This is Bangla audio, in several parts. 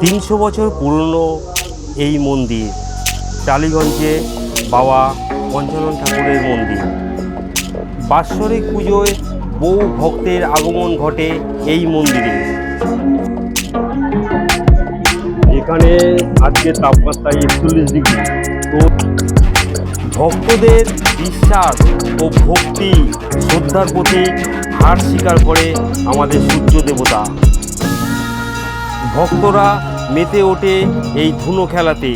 তিনশো বছর পুরনো এই মন্দির টালিগঞ্জে বাবা পঞ্চানন ঠাকুরের মন্দির। বাৎসরিক পুজোয় বহু ভক্তের আগমন ঘটে এই মন্দিরে। এখানে আজকে তাপমাত্রা একচল্লিশ ডিগ্রি। তো ভক্তদের বিশ্বাস ও ভক্তি শ্রদ্ধার প্রতি হার স্বীকার করে আমাদের সূর্য দেবতা। ভক্তরা মেতে ওঠে এই ধুনো খেলাতে।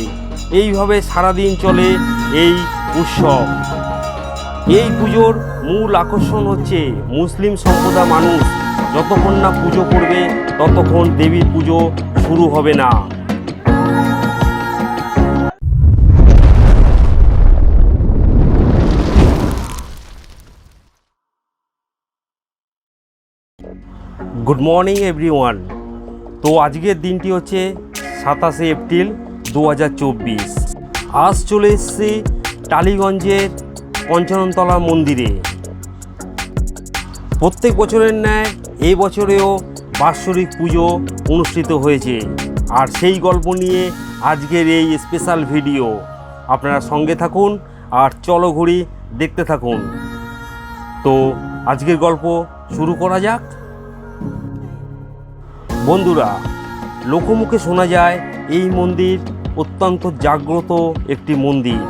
এইভাবে সারাদিন চলে এই উৎসব। এই পুজোর মূল আকর্ষণ হচ্ছে মুসলিম সম্প্রদায় মানুষ। যতক্ষণ না পুজো করবে, ততক্ষণ দেবীর পুজো শুরু হবে না। Good morning everyone. তো আজকের দিনটি হচ্ছে সাতাশে এপ্রিল দু হাজার চব্বিশ। আজ চলে এসেছি টালিগঞ্জের পঞ্চাননতলা মন্দিরে। প্রত্যেক বছরের ন্যায় এই বছরেও বাৎসরিক পুজো অনুষ্ঠিত হয়েছে। আর সেই গল্প নিয়ে আজকের এই স্পেশাল ভিডিও আপনারা সঙ্গে থাকুন আর চলো ঘুরি দেখতে থাকুন। তো আজকের গল্প শুরু করা যাক। বন্ধুরা, লোকমুখে শোনা যায় এই মন্দির অত্যন্ত জাগ্রত একটি মন্দির।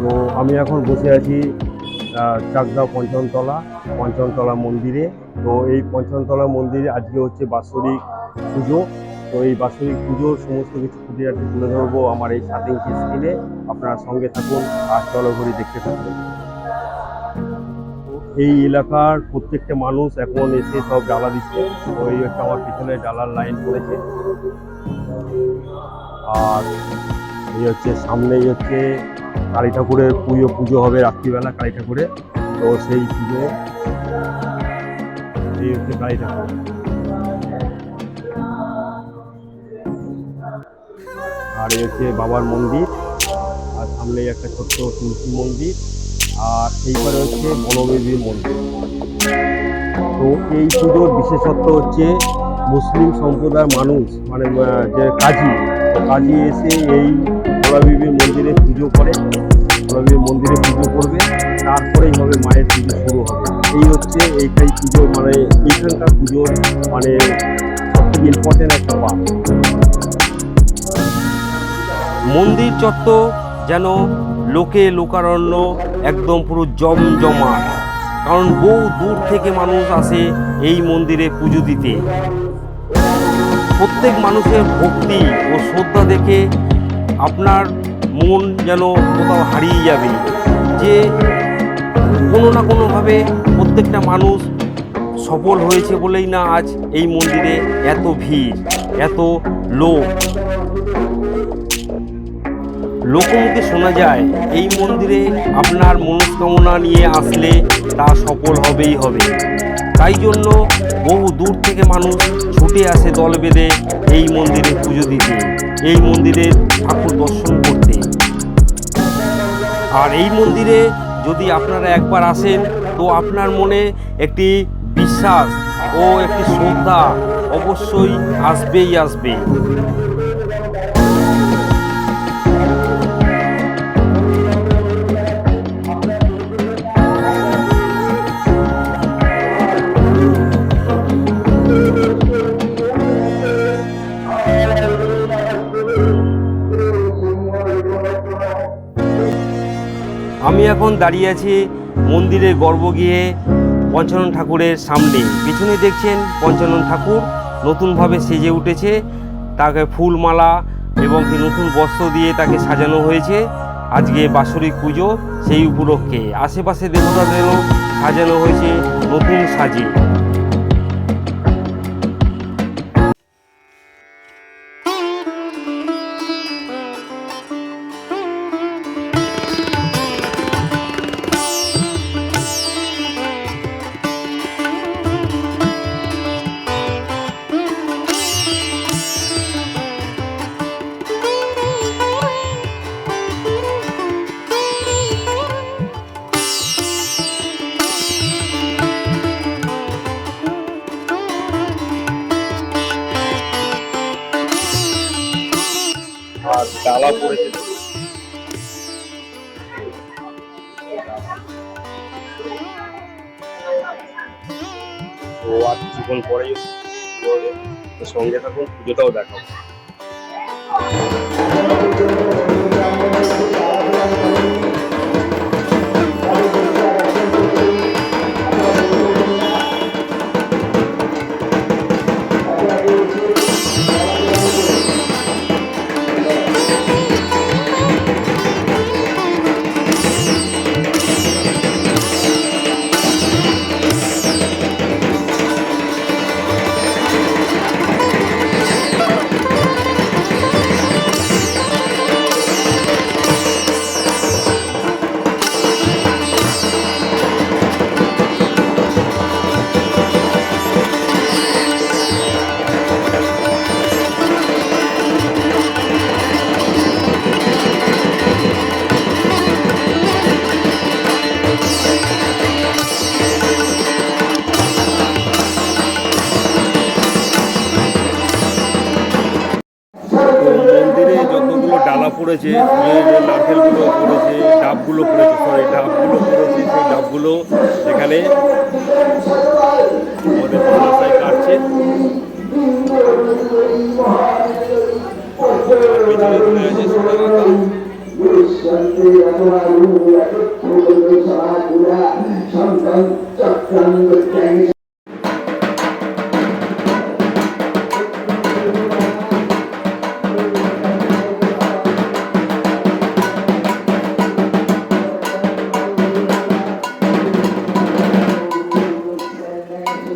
তো আমি এখন বসে আছি চাকদা পঞ্চমতলা পঞ্চমতলা মন্দিরে। তো এই পঞ্চমতলা মন্দিরে আজকে হচ্ছে বাৎসরিক পুজো। তো এই বাৎসরিক পুজোর সমস্ত কিছু খুঁটিনাটি তুলে ধরবো আমার এই ইঞ্চি স্ক্রিনে আপনারা সঙ্গে থাকুন, আর চলো চলঘড়ি দেখতে থাকুন। এই এলাকার প্রত্যেকটা মানুষ এখন এসে সব ডালা দিচ্ছে। ওই হচ্ছে আমার পিছনে ডালার লাইন পড়েছে আর এই হচ্ছে সামনেই হচ্ছে কালী ঠাকুরের পুজো পুজো হবে রাত্রিবেলা কালী ঠাকুরের। তো সেই পুজো এই হচ্ছে কালী ঠাকুর। আর এই হচ্ছে বাবার মন্দির। আর সামনেই একটা ছোট্ট তুলসী মন্দির। আর এইবারে হচ্ছে বনদেবীর মন্দির। তো এই পুজোর বিশেষত্ব হচ্ছে মুসলিম সম্প্রদায়ের মানুষ মানে যে কাজী কাজী এসে এই ভোলাবিবির মন্দিরে পুজো করে ভোলাবিবির মন্দিরে পুজো করবে তারপরেই হবে মায়ের পুজো শুরু হবে। এই হচ্ছে এইটাই পুজো মানে এইখানকার পুজোর মানে সবথেকে ইম্পর্টেন্ট একটা পার্ট মন্দির চত্বর যেন লোকে, লোকারণ্য একদম পুরো জমজমাট। কারণ বহু দূর থেকে মানুষ আসে এই মন্দিরে পুজো দিতে। প্রত্যেক মানুষের ভক্তি ও শ্রদ্ধা দেখে আপনার মন যেন কোথাও হারিয়ে যাবে। যে কোনো না কোনোভাবে প্রত্যেকটা মানুষ সফল হয়েছে বলেই না আজ এই মন্দিরে এত ভিড়, এত লোক। লোকমুখে শোনা যায়, এই মন্দিরে আপনার মনস্কামনা নিয়ে আসলে তা সফল হবেই হবে। তাই জন্য বহু দূর থেকে মানুষ ছুটে আসে দল বেঁধে এই মন্দিরে পুজো দিতে, এই মন্দিরের ঠাকুর দর্শন করতে। আর এই মন্দিরে যদি আপনারা একবার আসেন, তো আপনার মনে একটি বিশ্বাস ও একটি শ্রদ্ধা অবশ্যই আসবেই আসবে। এখন দাঁড়িয়ে আছি মন্দিরের গর্ব গিয়ে পঞ্চানন ঠাকুরের সামনে। পিছনে দেখছেন পঞ্চানন ঠাকুর নতুনভাবে সেজে উঠেছে। তাকে ফুলমালা এবং নতুন বস্ত্র দিয়ে তাকে সাজানো হয়েছে। আজকে বাৎসরিক পুজো সেই উপলক্ষে। আশেপাশে দেবতাদেরও সাজানো হয়েছে নতুন সাজে থাকুন পুজোটাও পড়েছে যে নারকেলগুলো পড়েছে ডাবগুলো পড়েছে সরি ডাবগুলো পড়েছে সেই ডাবগুলো এখানে কাটছে।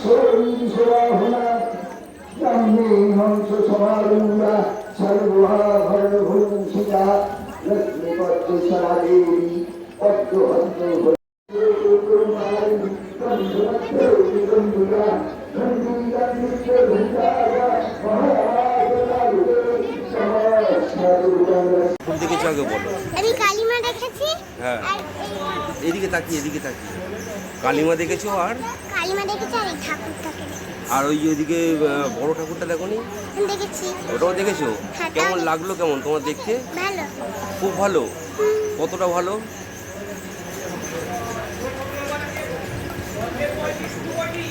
সবাহনা ব্রাহ্মী হংস সমারুণ্য সর্বাভরভূষিতা লক্ষ্মীপদ্ম সমাদেবী পদ্মহস্ত কোন দিকে আগে বলো। আমি কালিমা দেখেছি। হ্যাঁ। এদিকে তাকিয়ে এদিকে তাকিয়ে। কালিমা দেখেছ আর? কালিমা দেখেছি আর ঠাকুরটাকে আর ওই ওইদিকে বড় ঠাকুরটা দেখোনি? আমি দেখেছি। ওটাও দেখেছ? হ্যাঁ, কেমন লাগল কেমন তোমার দেখতে? ভালো। খুব ভালো। কতটা ভালো? আগেই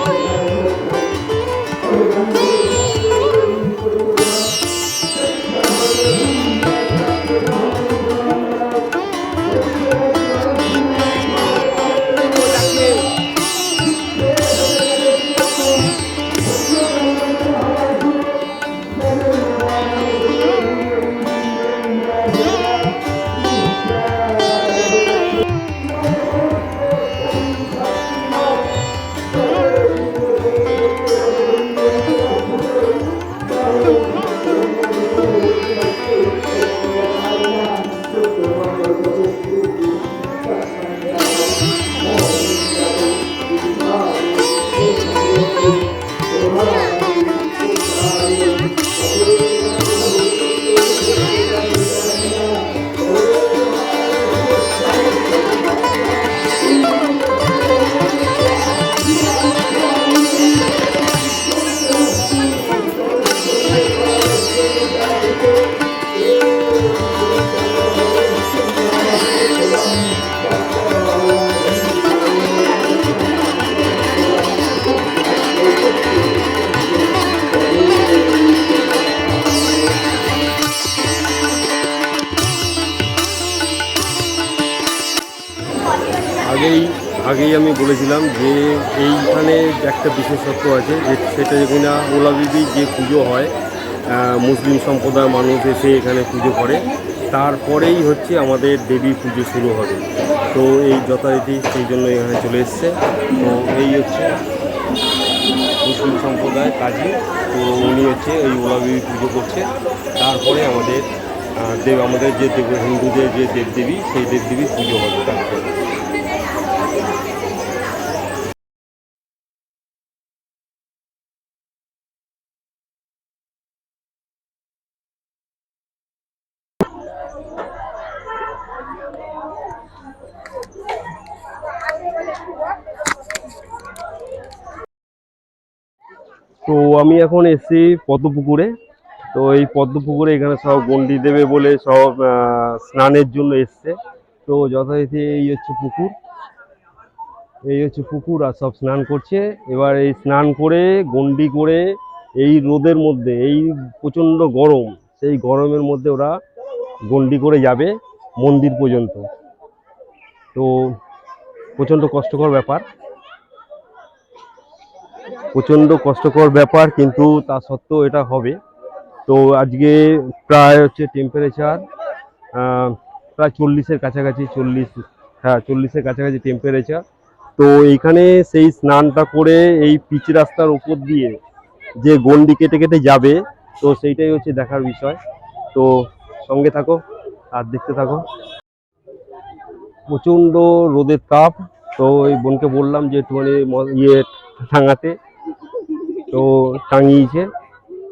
সেটা কিনা ওলা বিবি যে পুজো হয় মুসলিম সম্প্রদায়ের মানুষ এসে এখানে পুজো করে। তারপরেই হচ্ছে আমাদের দেবী পুজো শুরু হবে। তো এই যথারীতি সেই জন্য এখানে চলে এসছে। তো এই হচ্ছে মুসলিম সম্প্রদায় কাজী। তো উনি হচ্ছে এই ওলা পুজো করছে। তারপরে আমাদের দেব, আমাদের যে দেব, হিন্দুদের যে দেবদেবী, সেই দেবদেবীর পুজো হবে তারপরে আমি এখন এসেছি পদ্মপুকুরে। তো এই পদ্মপুকুরে এখানে সব গন্ডি দেবে বলে সব স্নানের জন্য এসছে। তো যথারীতি এই হচ্ছে পুকুর। এই হচ্ছে পুকুর আর সব স্নান করছে। এবার এই স্নান করে গন্ডি করে এই রোদের মধ্যে, এই প্রচণ্ড গরম, সেই গরমের মধ্যে ওরা গন্ডি করে যাবে মন্দির পর্যন্ত। তো প্রচণ্ড কষ্টকর ব্যাপার। প্রচণ্ড কষ্টকর ব্যাপার, কিন্তু তা সত্ত্বেও এটা হবে। তো আজকে প্রায় হচ্ছে টেম্পারেচার প্রায় চল্লিশের কাছাকাছি, চল্লিশ হ্যাঁ চল্লিশের কাছাকাছি টেম্পারেচার তো এইখানে সেই স্নানটা করে এই পিচ রাস্তার উপর দিয়ে যে গন্ডি কেটে কেটে যাবে, তো সেইটাই হচ্ছে দেখার বিষয়। তো সঙ্গে থাকো আর দেখতে থাকো। প্রচণ্ড রোদের তাপ, তো ওই বোনকে বললাম যে একটুখানি ইয়ে টাঙাতে তো টাঙিয়েছে।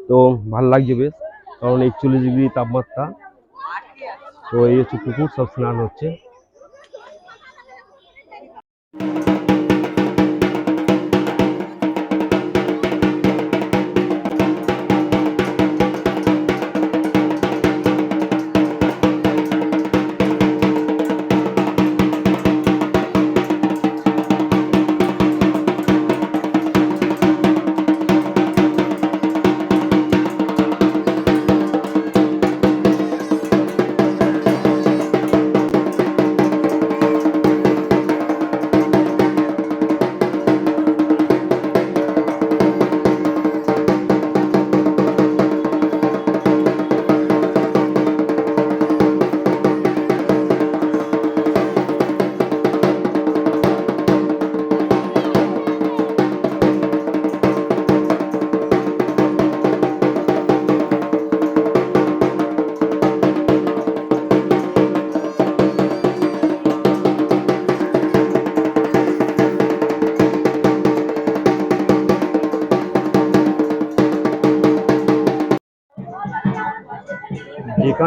তো ভালো লাগছে বেশ, কারণ একচল্লিশ ডিগ্রি তাপমাত্রা। তো এই হচ্ছে পুকুর, সব স্নান হচ্ছে।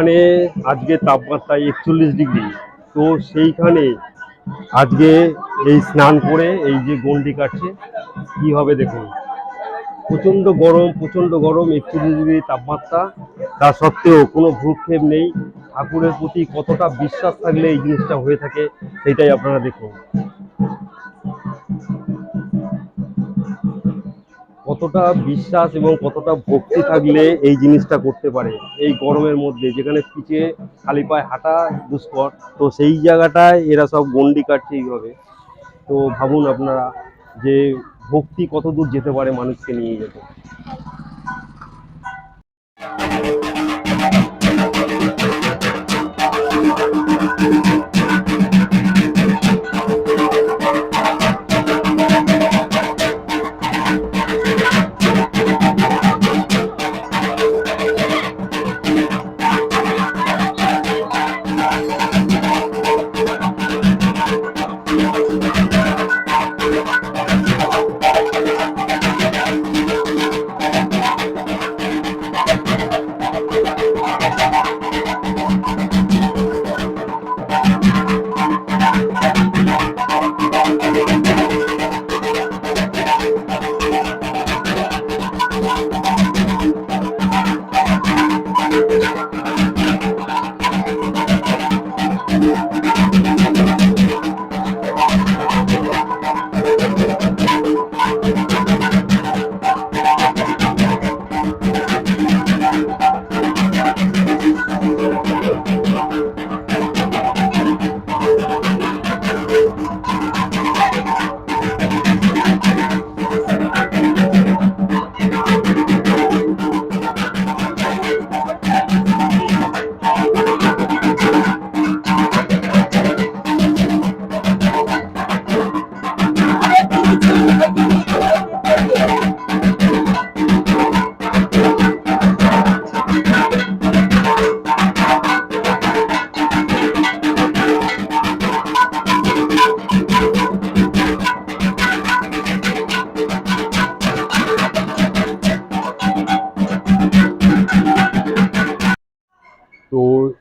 যেখানে আজকে তাপমাত্রা একচল্লিশ ডিগ্রি। তো সেইখানে আজকে এই স্নান করে এই যে গন্ডি কাটছে, কি হবে দেখুন। প্রচণ্ড গরম প্রচণ্ড গরম, একচল্লিশ ডিগ্রি তাপমাত্রা। তা সত্ত্বেও কোনো ভ্রুক্ষেপ নেই। ঠাকুরের প্রতি কতটা বিশ্বাস থাকলে এই জিনিসটা হয়ে থাকে সেটাই আপনারা দেখুন। কতটা বিশ্বাস এবং কতটা ভক্তি থাকলে এই জিনিসটা করতে পারে এই গরমের মধ্যে, যেখানে পিছে খালি পায়ে হাঁটা দুষ্কর, তো সেই জায়গাটায় এরা সব গন্ডি কাটছে এইভাবে তো ভাবুন আপনারা যে ভক্তি কত দূর যেতে পারে মানুষকে নিয়ে যেতে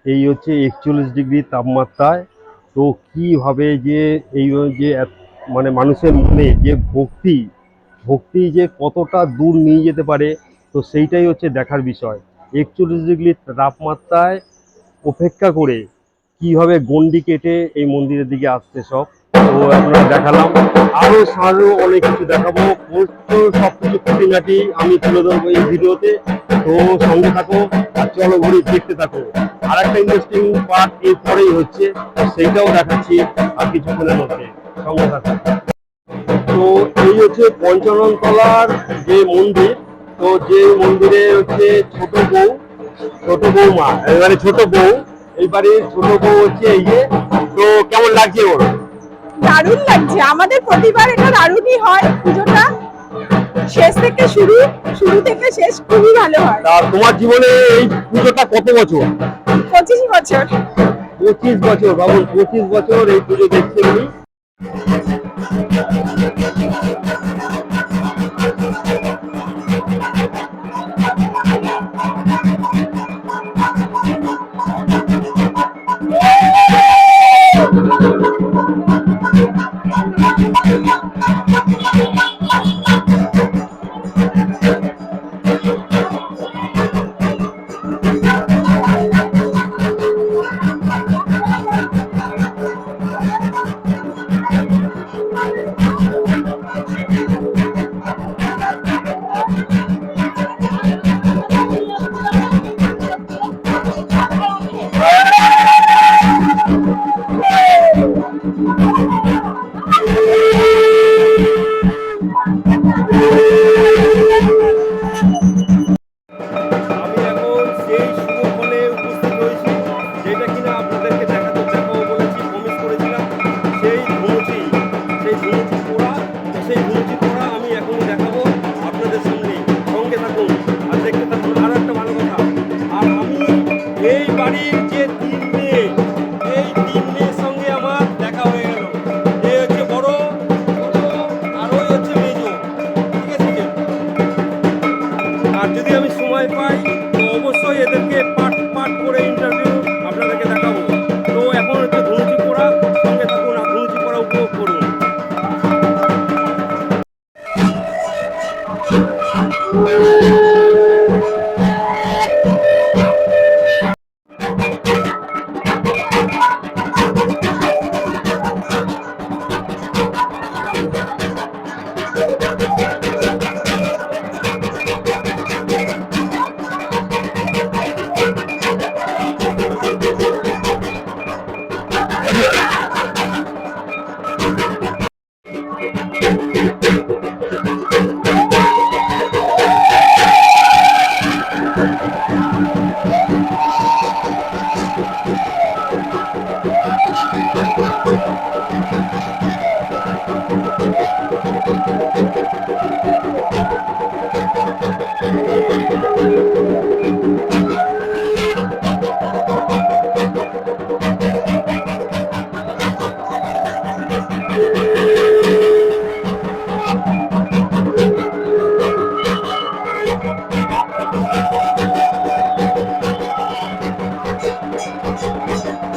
হচ্ছে একচল্লিশ ডিগ্রি তাপমাত্রায়। তো কীভাবে যে এই যে মানে মানুষের মনে যে ভক্তি ভক্তি যে কতটা দূর নিয়ে যেতে পারে, তো সেইটাই হচ্ছে দেখার বিষয়। একচল্লিশ ডিগ্রি তাপমাত্রায় অপেক্ষা করে কীভাবে গন্ডি কেটে এই মন্দিরের দিকে আসছে সব? তো আপনারা দেখালাম। আরও আরও অনেক কিছু দেখাবো। তো সব কিছু খুঁটিনাটি আমি তুলে ধরবো এই ভিডিওতে। তো সঙ্গে থাকো আর চলো ঘুরে দেখতে থাকো। আর একটা ইন্টারেস্টিং পার্ট এরপরেই হচ্ছে, সেইটাও দেখাচ্ছি আর কিছুক্ষণের মধ্যে। সঙ্গে থাকো। তো এই হচ্ছে পঞ্চাননতলার যে মন্দির, তো যে মন্দিরে হচ্ছে ছোট বউ, ছোট বৌমা এবারে ছোট বউ, এই বাড়ির ছোট বউ হচ্ছে এই যে। তো কেমন লাগছে ওর দারুণ লাগছে। আমাদের প্রতিবার এটা দারুণই হয় পুজোটা। শেষ থেকে শুরু শুরু থেকে শেষ খুবই ভালো হয়। আর তোমার জীবনে এই পুজোটা কত বছর? পঁচিশ বছর। পঁচিশ বছর বাবু পঁচিশ বছর এই পুজো দেখছে Thank you. এই তো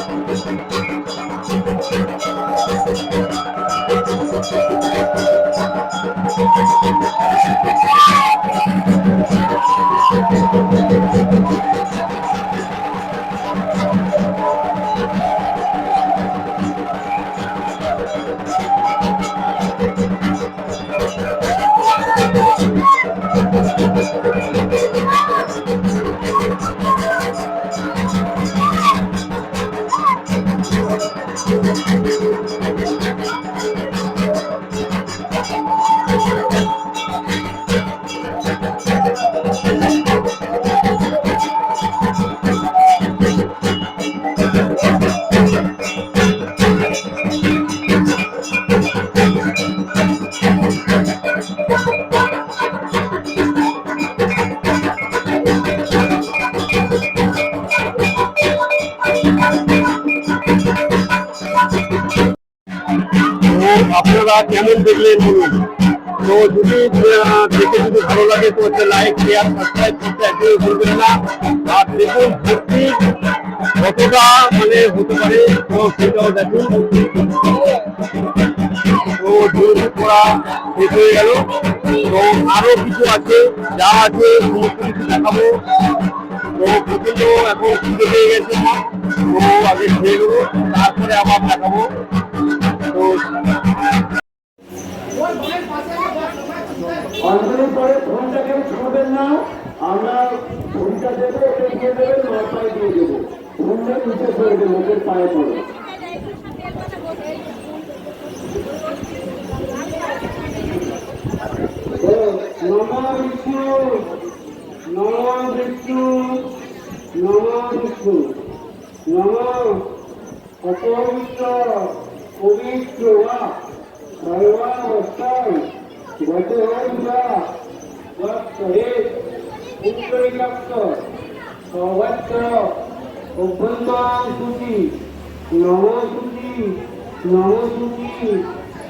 আপনারা কেমন দেখলেন বলুন। তো যদি দেখে যদি ভালো লাগে, তো একটা লাইক শেয়ার সাবস্ক্রাইব করতে একদমই ভুলবেন না। আর দেখুন ভর্তি কতটা মানে হতে পারে, তো সেটাও দেখুন। তো দূর করা শেষ হয়ে গেল। তো আরও কিছু আছে, যা আছে, সমস্ত কিছু দেখাবো। তো প্রচণ্ড এখন খুঁজে পেয়ে গেছে। তো আগে খেয়ে নেব, তারপরে আবার দেখাবো। দেবো ওকে দিয়ে দেবেন মাথায় দিয়ে দেবো ফোনটা নিচে সরে দেবো ওদের পায়ে পড়ে নমা বিষ্ণু নমা বিষ্ণু নমা বিষ্ণু নমা অপবিত্র পবিত্র বা সর্বাবস্থায় গতে হইয়া হে পুত্রৈকাক্ত সর্বত্র অভ্যন্তর সূচি অভ্যন্তর সূচি নম সূচি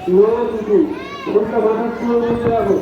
নম সূচি ফুলটা মাথার চুল রাখো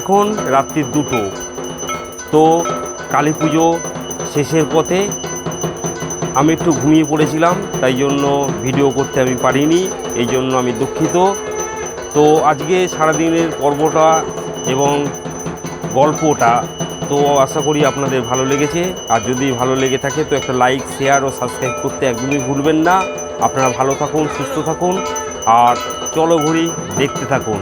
এখন রাত্রির দুটো। তো কালী পুজো শেষের পথে আমি একটু ঘুমিয়ে পড়েছিলাম, তাই জন্য ভিডিও করতে আমি পারিনি, এই জন্য আমি দুঃখিত। তো আজকে সারাদিনের পর্বটা এবং গল্পটা, তো আশা করি আপনাদের ভালো লেগেছে। আর যদি ভালো লেগে থাকে, তো একটা লাইক, শেয়ার ও সাবস্ক্রাইব করতে একদমই ভুলবেন না। আপনারা ভালো থাকুন, সুস্থ থাকুন, আর চলো ঘুরি দেখতে থাকুন।